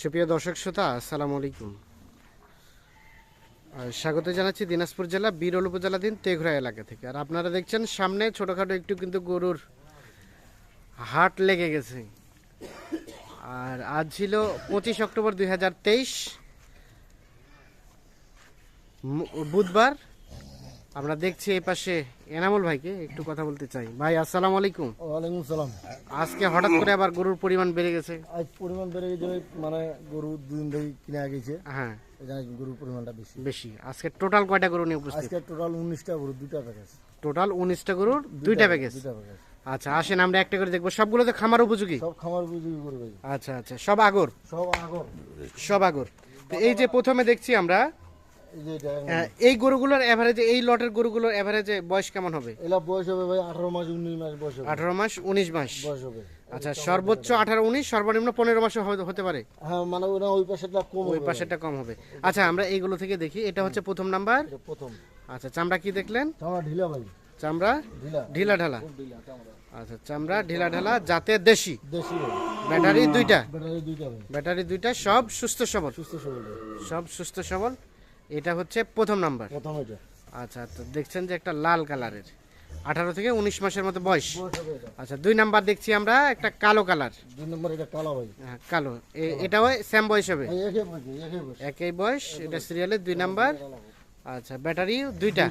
সুপ্রিয় দর্শক শ্রোতা, আসসালামু আলাইকুম। স্বাগত জানাচ্ছি দিনাজপুর জেলা বিরল উপজেলাধীন তেঘরা এলাকা থেকে। আর আপনারা দেখছেন, সামনে ছোটোখাটো একটু কিন্তু গরুর হাট লেগে গেছে। আর আজ ছিল পঁচিশ অক্টোবর দুই হাজার তেইশ বুধবার আমরা দেখছি এই পাশে এনামুল ভাইকে একটু কথা বলতে চাই। ভাই আসসালামু আলাইকুম। ওয়ালাইকুম সালাম। আজকে হঠাৎ করে আবার গরুর পরিমাণ বেড়ে গেছে। আজ পরিমাণ বেড়ে গেছে মানে গরু দুদিন ধরে কিনে গেছে। হ্যাঁ। জন্য গরুর পরিমাণটা বেশি। বেশি। আজকে টোটাল কয়টা গরু নিয়ে উপস্থিত? আজকে টোটাল উনিশটা গরু দুইটা প্যাকেজ। টোটাল উনিশটা গরুর দুইটা প্যাকেজ দুইটা প্যাকেজ। আচ্ছা আসেন আমরা একটা করে দেখব। সবগুলো তো খামার উপযোগী? সব খামার উপযোগী গরু ভাই। আচ্ছা আচ্ছা। সব আগর? সব আগর। সব আগর। এই যে প্রথমে দেখছি আমরা এই যে এটা আহ, এই গরুগুলোর এভারেজে এই লটের গরুগুলোর এভারেজে বয়স কেমন হবে? এলা বয়স হবে ভাই আঠারো মাস উনিশ মাস বয়স হবে। আঠারো মাস উনিশ মাস? বয়স হবে। আচ্ছা সর্বোচ্চ আঠারো উনিশ সর্বনিম্ন পনেরো মাসে হবে- হতে পারে? হ্যাঁ মানে ওরা ওই পাশেটা কম ওই পাশেটা কম হবে। আচ্ছা আমরা এইগুলো থেকে দেখি। এটা হচ্ছে প্রথম নাম্বার। এটা প্রথম। আচ্ছা চামড়া কি দেখলেন? চামড়া ঢিলা ভাই। চামড়া? ঢিলা। ঢিলা আচ্ছা চামড়া ঢিলা ঢালা যাতে দেশি। দেশি ব্যাটারি দুইটা। ব্যাটারি দুইটা ব্যাটারি দুইটা সব সুস্থ সবল। সুস্থ সবল। সব সুস্থ সবল। এটা হচ্ছে প্রথম নাম্বার। প্রথম এটা। আচ্ছা তো দেখছেন যে একটা লাল কালারের। আঠারো থেকে উনিশ মাসের মতো বয়স। আচ্ছা দুই নাম্বার দেখছি আমরা একটা কালো কালার। দুই নম্বর এটা কালো ভাই হ্যাঁ, কালো। এ- এটাও সেম বয়স হবে। একই বয়স এটা সিরিয়ালের দুই নাম্বার। আচ্ছা ব্যাটারি দুইটা।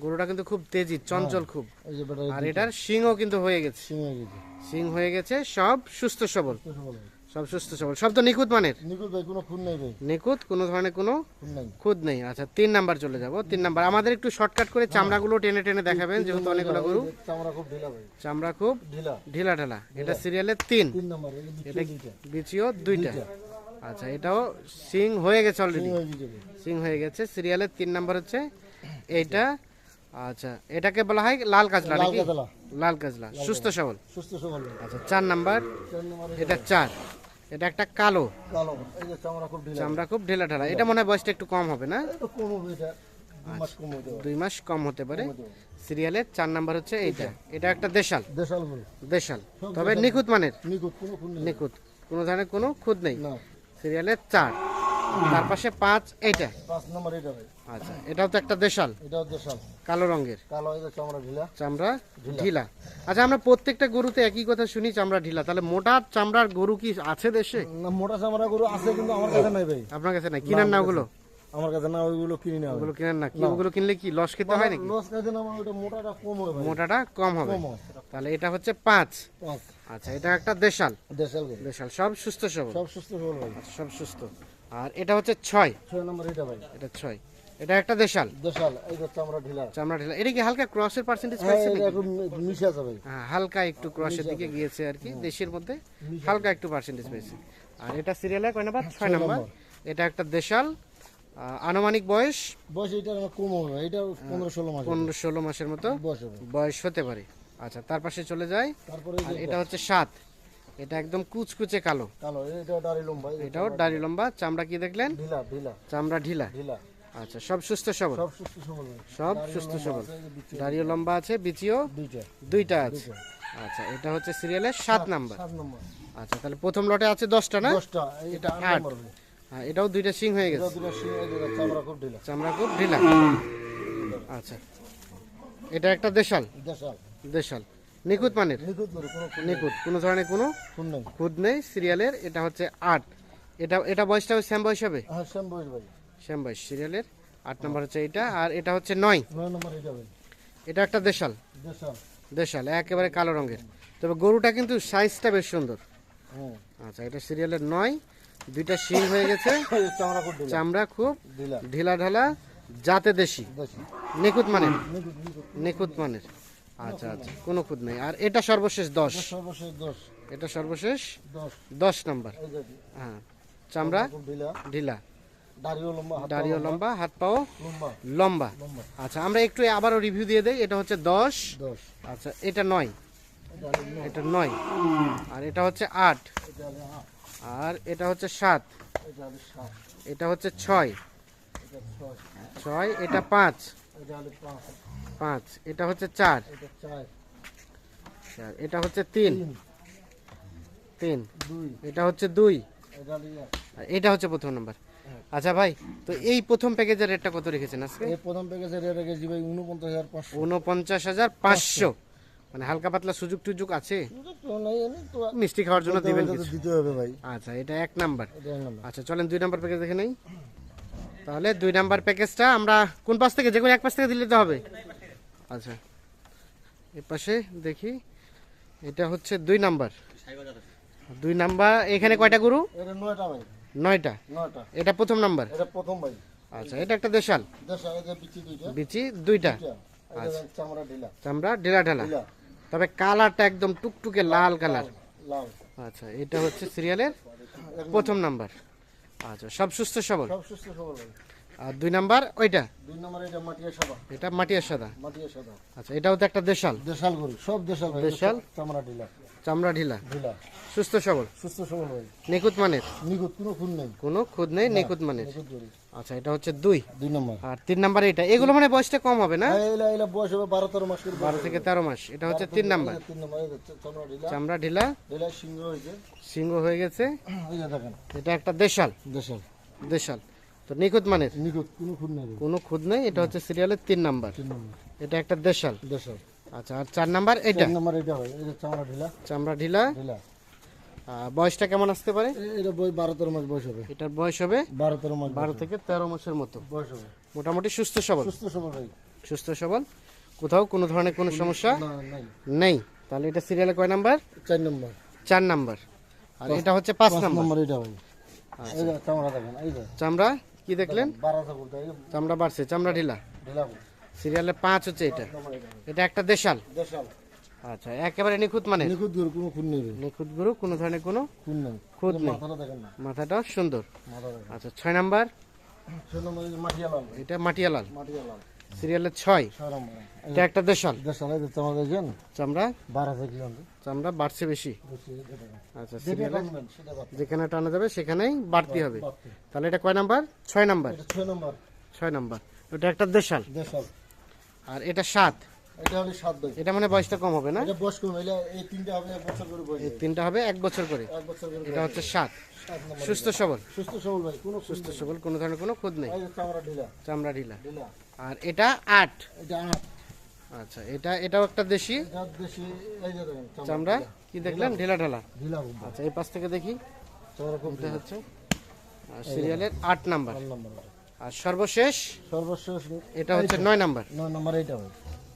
গরুটা কিন্তু খুব তেজি চঞ্চল খুব। এই যে ব্যাটারি আর এটার শিংও কিন্তু হয়ে গেছে। শিং হয়ে গেছে। সব সুস্থ সবল। সব সুস্থ সবল। সব তো নিখুঁত মানের? নিকুল ভাই কোনো খুন নাই ভাই। নিখুঁত? কোনো ধরনের কোনো খুদ নেই। আচ্ছা তিন নাম্বার চলে যাব। তিন নাম্বার আমাদের একটু শর্টকাট করে চামড়াগুলো টেনে টেনে দেখাবেন যেহেতু অনেকগুলো গরু। চামড়া খুব ঢিলা ভাই। চামড়া খুব ঢিলা। ঢিলা ঢালা। এটা সিরিয়ালের তিন। তিন নম্বর এটা বিচিও দুইটা। আচ্ছা এটাও সিং হয়ে গেছে অলরেডি হয়ে। সিং হয়ে গেছে। সিরিয়ালের তিন নাম্বার হচ্ছে এইটা। আচ্ছা এটাকে বলা হয় লাল কাজলা লাল নাকি? লাল কাজলা। সুস্থ সবল। সুস্থ সবল। আচ্ছা চার নম্বর। এটা চার। এটা একটা কালো। কালো এই যে চামড়া খুব ঢিলা। চামড়া খুব ঢেলা ঢালা। এটা মনে হয় বয়সটা একটু কম হবে না? একটু কম হবে এটা দুই মাস কম হতে দুই মাস কম হতে পারে। সিরিয়ালের চার নাম্বার হচ্ছে এইটা। এটা একটা দেশাল। দেশাল দেশাল। তবে নিখুঁত মানের? নিকুত কোনো নিখুঁত। কোনো ধরনের কোনো খুঁত নেই। সিরিয়ালে সিরিয়ালের চার। তার পাশে পাঁচ এইটা। পাঁচ নম্বর এটা ভাই। আচ্ছা এটাও তো একটা দেশাল। এটাও দেশাল। কালো রঙের। কালো যে চামড়া ঢিলা। চামড়া ঢিলা। আচ্ছা আমরা প্রত্যেকটা গরুতে একই কথা শুনি চামড়া ঢিলা। তাহলে মোটা চামড়ার গরু কি আছে দেশে? না মোটা চামড়া গরু আছে কিন্তু আমার কাছে নাই ভাই। আপনার কাছে নাই। কিনার না ওগুলো? আমার কাছে না ওইগুলো কিনে নেওয়া ওগুলো না। কি ওগুলো কিনলে কি লস খেতে হয় নাকি? লস কাছে না আমার ওটা মোটাটা কম ভাই। মোটাটা কম হবে। তাহলে এটা হচ্ছে পাঁচ। পাঁচ। আচ্ছা এটা একটা দেশাল। দেশাল দেশাল। সব সুস্থ সবল। সব সুস্থ সবল সব সুস্থ। আর এটা হচ্ছে ছয়। ছয় নম্বর এটা ভাই। এটা ছয়। এটা একটা দেশাল। দেশাল যে চামড়া ঢিলা। চামড়া ঢিলা। এটা কি হালকা ক্রসের পার্সেন্টেজ হ্যাঁ পাইছে নাকি? একটু মিশে আছে হ্যাঁ হালকা একটু ক্রসের দিকে গিয়েছে আর কি দেশের মধ্যে হালকা একটু পার্সেন্টেজ পেয়েছে। আর এটা সিরিয়ালে কয় নাম্বার? ছয় নাম্বার। এটা একটা দেশাল। আনুমানিক বয়স? বয়স এটা কম হবে এটা পনেরো ষোলো মাস পনেরো ষোলো মাসের মতো বয়স হতে পারে। আচ্ছা তার পাশে চলে যায় তারপরে এটা হচ্ছে সাত। এটা একদম কুচকুচে কালো। কালো এটাও দাঁড়ি লম্বা এটাও দাড়ি লম্বা। চামড়া কি দেখলেন? ঢিলা ঢিলা। চামড়া ঢিলা। ঢিলা। আচ্ছা সব সুস্থ সবল? সব সুস্থ সবল সব সুস্থ সবল। দাড়িও লম্বা আছে বিচিও দুইটা। দুইটা আছে। আচ্ছা এটা হচ্ছে সিরিয়ালের সাত নাম্বার। আচ্ছা তাহলে প্রথম লটে আছে দশটা না? দশটা এটা আট। হ্যাঁ এটাও দুইটা সিং হয়ে গেছে। চামড়া খুব ঢিলা। চামড়া খুব ঢিলা। আচ্ছা এটা একটা দেশাল। দেশাল। দেশাল। নিখুঁত মানের? নিখুঁত কোনো ধরনের কোনো খুদ নেই। সিরিয়ালের এটা হচ্ছে আট। এটা এটা বয়সটা শ্যাম বয়স হবে? হ্যাঁ শ্যাম বয়স সিরিয়ালের। আট নম্বর হচ্ছে এটা আর এটা হচ্ছে নয়। এটা একটা দেশাল। দেশাল। একেবারে কালো রঙের। তবে গরুটা কিন্তু সাইজটা বেশ সুন্দর। আচ্ছা এটা সিরিয়ালের নয়। দুইটা শিং হয়ে গেছে। চামড়া খুব ঢিলা। চামড়া খুব ঢিলা। জাতে দেশি। নিখুঁত মানের। নিখুঁত মানের। আচ্ছা আচ্ছা কোনো খুঁত নেই। আর এটা সর্বশেষ দশ। সর্বশেষ দশ। এটা সর্বশেষ দশ। নাম্বার। হ্যাঁ। চামড়া? ঢিলা। দাড়িও লম্বা হাত পাও লম্বা। আচ্ছা আমরা একটু আবারও রিভিউ দিয়ে দেই। এটা হচ্ছে দশ। আচ্ছা এটা নয়। এটা নয়, আর এটা হচ্ছে আট। আর এটা হচ্ছে সাত। এটা হচ্ছে ছয়। ছয় এটা পাঁচ। পাঁচ। এটা হচ্ছে চার। চার। এটা হচ্ছে তিন। তিন। এটা হচ্ছে দুই। এটা হচ্ছে প্রথম নাম্বার। আচ্ছা ভাই তো এই প্রথম প্যাকেজের রেটটা কত রেখেছেন আজকে? এই প্রথম প্যাকেজের রেট রেখেছি ভাই উনপঞ্চাশ হাজার পাঁচশো। উনপঞ্চাশ হাজার পাঁচশো। মানে হালকা পাতলা সুযোগ টুযোগ আছে? মিষ্টি খাওয়ার জন্য দিবেন দিতে হবে ভাই। আচ্ছা এটা এক নম্বর। আচ্ছা চলেন দুই নাম্বার প্যাকেজ দেখে নেই। তাহলে দুই নাম্বার প্যাকেজটা আমরা কোন পাশ থেকে যে কোনো এক পাশ থেকে দিলে তো হবে। আচ্ছা এ পাশে দেখি এটা হচ্ছে দুই নাম্বার। দুই নাম্বার এখানে কয়টা গরু? নয়টা এটা প্রথম নাম্বার? আচ্ছা এটা একটা দেশাল? বিচি দুইটা। দুইটা। চামড়া ঢেলা। ঢালা তবে কালারটা একদম টুকটুকে লাল কালার। আচ্ছা এটা হচ্ছে সিরিয়ালের প্রথম নাম্বার। আচ্ছা সব সুস্থ সবল? সব সুস্থ সবল আর দুই নাম্বার ওইটা? দুই নাম্বার এটা মাটিয়া সাদা। এটা মাটিয়া সাদা? মাটিয়া সাদা। আচ্ছা এটাও তো একটা দেশাল? দেশাল গরু সব দেশাল দেশাল? চামড়া ঢিলা চামড়া ঢিলা? ঢিলা। সুস্থ সবল? সুস্থ সবল ভাই নিখুঁত মানের? নিখুঁত কোনো খুন নেই। কোনো খুদ নেই নিখুঁত মানের। আচ্ছা এটা হচ্ছে দুই। দুই নম্বর। আর তিন নাম্বার এটা? এগুলো মানে বয়সটা কম হবে না? হ্যাঁ, বয়স হবে বারো তেরো মাস বারো থেকে তেরো মাস। এটা হচ্ছে তিন নাম্বার। তিন নম্বর চামড়া ঢিলা। ঢিলা। সিংহ হয়েছে। সিংহ হয়ে গেছে। এটা একটা দেশাল। দেশাল। দেশাল। তো নিখুঁত মানের? নিখুঁত কোনো খুন নেই। কোনো খুদ নেই এটা হচ্ছে সিরিয়ালের তিন নম্বর। এটা একটা দেশাল। দেশাল। আচ্ছা আর চার নাম্বার এটা তিন নম্বর এটা হয় যে চামড়া ঢিলা। চামড়া ঢিলা? ঢিলা। বয়সটা কেমন আসতে পারে? এটা বই বারো তেরো মাস বয়স হবে। এটার বয়স হবে বারো তেরো মাস বারো থেকে তেরো মাসের মতো। বয়স হবে। মোটামুটি সুস্থ সবল? সুস্থ সবল সুস্থ সবল? কোথাও কোনো ধরনের কোনো সমস্যা? নেই। তাহলে এটা সিরিয়ালে কয় নাম্বার? চার নম্বর। চার নাম্বার। আর এটা হচ্ছে পাঁচ নাম্বার। এটা ভাই। চামড়া দেখেন চামড়া কি দেখলেন? চামড়া বাড়ছে চামড়া ঢিলা। ঢিলা। সিরিয়ালে পাঁচ হচ্ছে এটা। এটা। একটা দেশাল। দেশাল। আচ্ছা একেবারে নিখুঁত মানে? নিখুঁত গরু কোনো খুন নেই। নিখুঁত গুরু কোনো ধরনের কোনো খুন নেই। খুঁত নেই। মাথাটা দেখেন না। মাথাটাও সুন্দর। আচ্ছা ছয় নাম্বার? এটা মাটিয়া লাল মাটিয়া লাল সিরিয়ালের ছয় এটা একটা দেশাল। চামড়া চামড়া? বাড়ছে বেশি। আচ্ছা সিরিয়ালে। যেখানে টানা যাবে সেখানেই বাড়তি হবে। তাহলে এটা কয় নাম্বার? ছয় নাম্বার। এটা ছয় নম্বর। ছয় নাম্বার। ওটা একটা দেশাল। দেশাল। আর এটা সাত। এটা হলো সাত ভাই এটা মানে বয়সটা কম হবে না? এটা বয়স কম হইলে এই তিনটা হবে এক বছর করে বয়স। এই তিনটা হবে এক বছর করে। এক বছর করে এটা হচ্ছে সাত। সুস্থ সবল। সুস্থ সবল ভাই কোনো সুস্থ সবল কোনো ধরনের কোনো খুদ নেই। চামড়া ঢিলা চামড়া ঢিলা আর এটা আট। এটা আট। আচ্ছা এটা এটাও একটা দেশি। এটা দেশি এই যে দেখেন চামড়া কি দেখলাম ঢিলা ঢালা। আচ্ছা এই পাশ থেকে দেখি। এটা হচ্ছে আর সিরিয়ালের আট নম্বর। আর সর্বশেষ? সর্বশেষ এটা হচ্ছে নয় নাম্বার। নয় নম্বর এইটা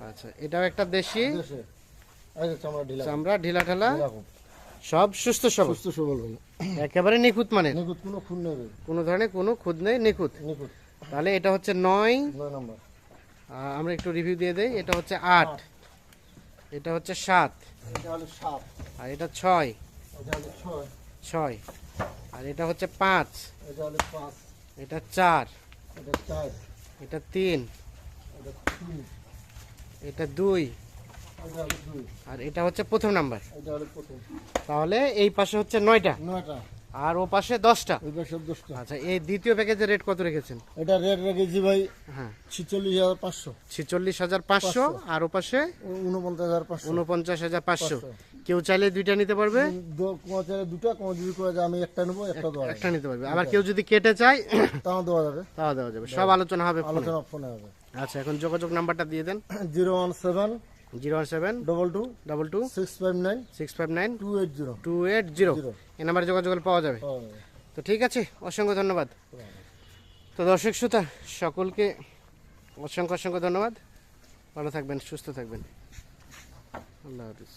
আচ্ছা এটাও একটা দেশি। চামড়া ঢিলা। ঢালা সব সুস্থ সবল। সুস্থ সবল একেবারে নিখুঁত মানের। নিখুঁত কোনো খুন নেই কোনো ধরনের কোনো খুদ নেই নিখুঁত। নিখুঁত। তাহলে এটা হচ্ছে নয়। নয় নম্বর। আমরা একটু রিভিউ দিয়ে দেই। এটা হচ্ছে আট। এটা হচ্ছে সাত। এটা হলো সাত। আর এটা ছয়। এটা হলো ছয়। আর এটা হচ্ছে পাঁচ। এটা হলো পাঁচ। এটা চার। এটা চার। এটা তিন। এটা তিন। এটা দুই। আর এটা হচ্ছে প্রথম নাম্বার। তাহলে এই পাশে হচ্ছে নয়টা। নয়টা। আর ও পাশে দশটা। পাশে দশটা। আচ্ছা এই দ্বিতীয় প্যাকেজের রেট কত রেখেছেন? এটা রেট রেখেছি ভাই হ্যাঁ। ছিচল্লিশ হাজার পাঁচশো। ছিচল্লিশ হাজার পাঁচশো আর ও পাশে উনপঞ্চাশ হাজার পাঁচশো। উনপঞ্চাশ হাজার পাঁচশো। কেউ চাইলে দুইটা নিতে পারবে? কোনো চাইলে দুটা কোনো যদি করে যে আমি একটা নেব একটা দেওয়া একটা নিতে পারবে। আবার কেউ যদি কেটে চায় তাও দেওয়া যাবে। তাও দেওয়া যাবে। সব আলোচনা হবে। আলোচনা ফোনে হবে। আচ্ছা এখন যোগাযোগ নাম্বারটা দিয়ে দেন। Zero one seven zero one seven double two double two six five nine six five nine two eight zero. Two eight zero. Zero. এই নাম্বারে যোগাযোগ পাওয়া যাবে। তো ঠিক আছে অসংখ্য ধন্যবাদ। তো দর্শক শ্রোতা সকলকে অসংখ্য অসংখ্য ধন্যবাদ। ভালো থাকবেন সুস্থ থাকবেন। আল্লাহ হাফিজ।